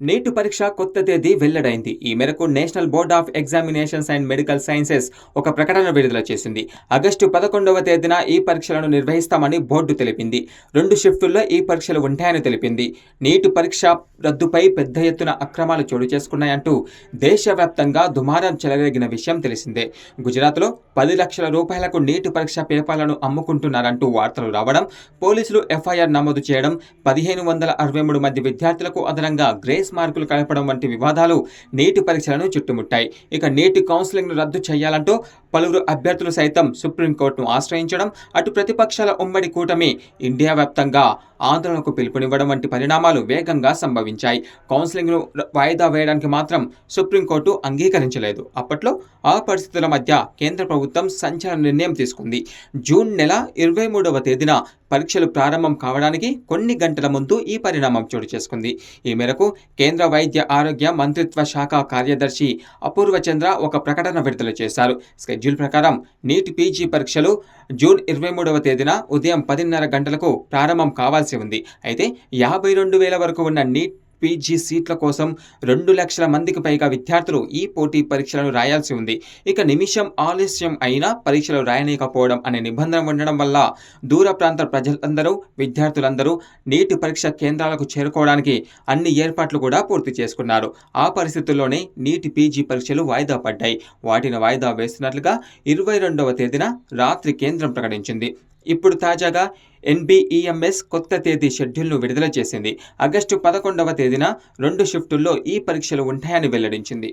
నీటు పరీక్ష కొత్త తేదీ వెల్లడైంది. ఈ మేరకు National Board of Examinations and Medical Sciences ఒక ప్రకటన విడుదల చేసింది. ఆగస్టు పదకొండవ తేదీన ఈ పరీక్షలను నిర్వహిస్తామని బోర్డు తెలిపింది. రెండు షిఫ్టుల్లో ఈ పరీక్షలు ఉంటాయని తెలిపింది. నీటు పరీక్ష రద్దుపై పెద్ద ఎత్తున అక్రమాలు చోటు చేసుకున్నాయంటూ దేశవ్యాప్తంగా దుమారం చెలరేగిన విషయం తెలిసిందే. గుజరాత్లో పది లక్షల రూపాయలకు నీటు పరీక్ష పేపర్లను అమ్ముకుంటున్నారంటూ వార్తలు రావడం పోలీసులు ఎఫ్ఐఆర్ నమోదు చేయడం పదిహేను వందల అరవై మూడు మంది విద్యార్థులకు అదనంగా గ్రేస్ మార్కులు కలపడం వంటి వివాదాలు నీటి పరీక్షలను చుట్టుముట్టాయి. ఇక నీటి కౌన్సిలింగ్ను రద్దు చేయాలంటూ పలువురు అభ్యర్థులు సైతం సుప్రీంకోర్టును ఆశ్రయించడం అటు ప్రతిపక్షాల ఉమ్మడి కూటమి ఇండియా వ్యాప్తంగా ఆందోళనకు పిలుపునివ్వడం వంటి పరిణామాలు వేగంగా సంభవించాయి. కౌన్సిలింగ్ను వాయిదా వేయడానికి మాత్రం సుప్రీంకోర్టు అంగీకరించలేదు. అప్పట్లో ఆ పరిస్థితుల మధ్య కేంద్ర ప్రభుత్వం సంచలన నిర్ణయం తీసుకుంది. జూన్ నెల ఇరవై మూడవ తేదీన పరీక్షలు ప్రారంభం కావడానికి కొన్ని గంటల ముందు ఈ పరిణామం చోటు చేసుకుంది. ఈ మేరకు కేంద్ర వైద్య ఆరోగ్య మంత్రిత్వ శాఖ కార్యదర్శి అపూర్వ చంద్ర ఒక ప్రకటన విడుదల చేశారు. స్కెడ్యూల్ ప్రకారం నీట్ పీజీ పరీక్షలు జూన్ ఇరవై మూడవ తేదీన ఉదయం పదిన్నర గంటలకు ప్రారంభం కావాల్సి ఉంది. అయితే యాభై రెండు వేల వరకు ఉన్న నీట్ పీజీ సీట్ల కోసం రెండు లక్షల మందికి పైగా విద్యార్థులు ఈ పోటీ పరీక్షలను రాయాల్సి ఉంది. ఇక నిమిషం ఆలస్యం అయినా పరీక్షలు రాయనీయకపోవడం అనే నిబంధన ఉండడం వల్ల దూర ప్రాంత ప్రజలందరూ విద్యార్థులందరూ నీటి పరీక్ష కేంద్రాలకు చేరుకోవడానికి అన్ని ఏర్పాట్లు కూడా పూర్తి చేసుకున్నారు. ఆ పరిస్థితుల్లోనే నీటి పీజీ పరీక్షలు వాయిదా పడ్డాయి. వాటిని వాయిదా వేస్తున్నట్లుగా ఇరవై రెండవ తేదీన రాత్రి కేంద్రం ప్రకటించింది. ఇప్పుడు తాజాగా ఎన్బిఈఎంఎస్ కొత్త తేదీ షెడ్యూల్ను విడుదల చేసింది. ఆగస్టు పదకొండవ తేదీన రెండు షిఫ్టుల్లో ఈ పరీక్షలు ఉంటాయని వెల్లడించింది.